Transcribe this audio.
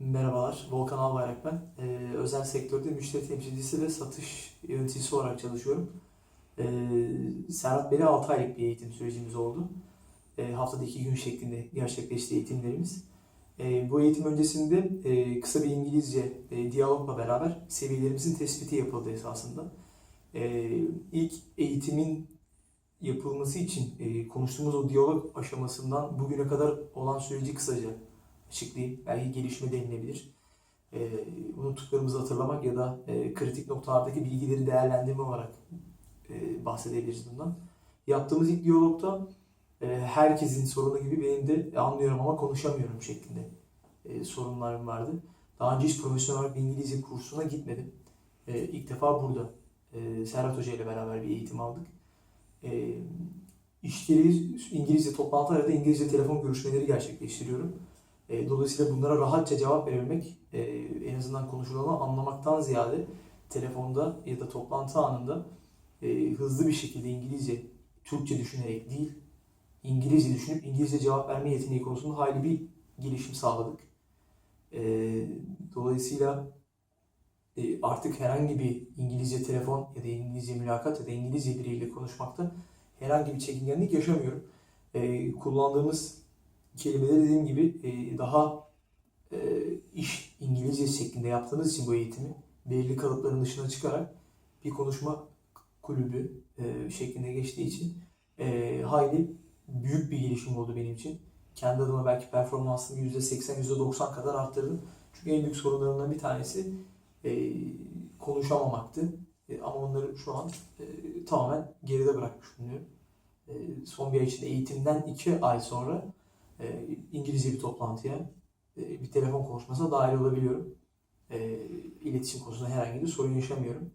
Merhabalar, Volkan Albayrak ben. Ee, özel sektörde müşteri temsilcisi ve satış yöneticisi olarak çalışıyorum. Ee, Serhat Bey'le 6 aylık bir eğitim sürecimiz oldu. Ee, haftada 2 gün şeklinde gerçekleşti eğitimlerimiz. Ee, bu eğitim öncesinde e, kısa bir İngilizce e, diyalogla beraber seviyelerimizin tespiti yapıldı esasında. Ee, ilk eğitimin yapılması için e, konuştuğumuz o diyalog aşamasından bugüne kadar olan süreci kısaca açıklayayım. Belki gelişme denilebilir. E, unuttuklarımızı hatırlamak ya da e, kritik noktalardaki bilgileri değerlendirme olarak e, bahsedebiliriz bundan. Yaptığımız ilk diyalogda e, herkesin sorunu gibi benim de anlıyorum ama konuşamıyorum şeklinde e, sorunlarım vardı. Daha önce hiç profesyonel bir İngilizce kursuna gitmedim. E, ilk defa burada e, Serhat Hoca ile beraber bir eğitim aldık. E, işleri İngilizce toplantılar ya da İngilizce telefon görüşmeleri gerçekleştiriyorum. E, Dolayısıyla bunlara rahatça cevap verebilmek e, en azından konuşulanı anlamaktan ziyade telefonda ya da toplantı anında e, hızlı bir şekilde İngilizce, Türkçe düşünerek değil, İngilizce düşünüp İngilizce cevap verme yeteneği konusunda hayli bir gelişim sağladık. E, Dolayısıyla e, artık herhangi bir İngilizce telefon ya da İngilizce mülakat ya da İngilizce biriyle konuşmakta herhangi bir çekingenlik yaşamıyorum. E, Kullandığımız kelimeleri dediğim gibi e, daha e, iş İngilizce şeklinde yaptığımız için bu eğitimi belirli kalıpların dışına çıkarak bir konuşma kulübü e, şeklinde geçtiği için e, hayli büyük bir gelişim oldu benim için. Kendi adıma belki performansımı %80, %90 kadar arttırdım. Çünkü en büyük sorunlarımdan bir tanesi e, konuşamamaktı. E, ama onları şu an e, tamamen geride bırakmış bulunuyorum. E, son bir ay içinde eğitimden iki ay sonra e, İngilizce bir toplantıya, e, bir telefon konuşmasına dahil olabiliyorum. E, iletişim konusunda herhangi bir sorun yaşamıyorum.